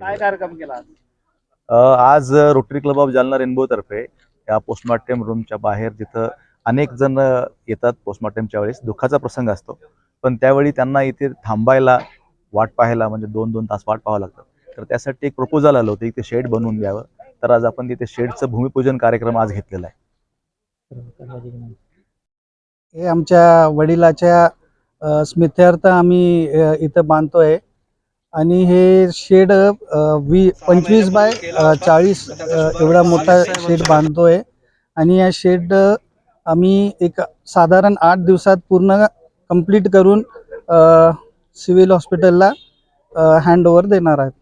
काय कार्यक्रम केला आज? अ, आज rotary club of Jalna rainbow तर्फे या पोस्टमॉर्टम रूमच्या बाहेर जिथं अनेक जण येतात पोस्टमॉर्टमच्या वेळेस दुःखाचा प्रसंग असतो. पण त्यावेळी त्यांना इथे थांबायला वाट पाहायला म्हणजे दोन दोन तास वाट पाहावं लागतं. तर त्यासाठी एक प्रपोजल आलं होतं इथे शेड बनवून द्यावं तर आज आपण तिथे शेडचं भूमिपूजन कार्यक्रम आज घेतलेला आहे. हे आमच्या वडिलाच्या अ, स्मृत्यर्थ आम्ही अ, इथं बांधतोय. आणि हे शेड वी पंचवीस बाय चाळीस एवढा मोठा शेड बांधतोय. आणि या शेड आम्ही एक साधारण आठ दिवसात पूर्ण कंप्लीट करून सिव्हिल हॉस्पिटलला हँड ओव्हर देणार आहेत.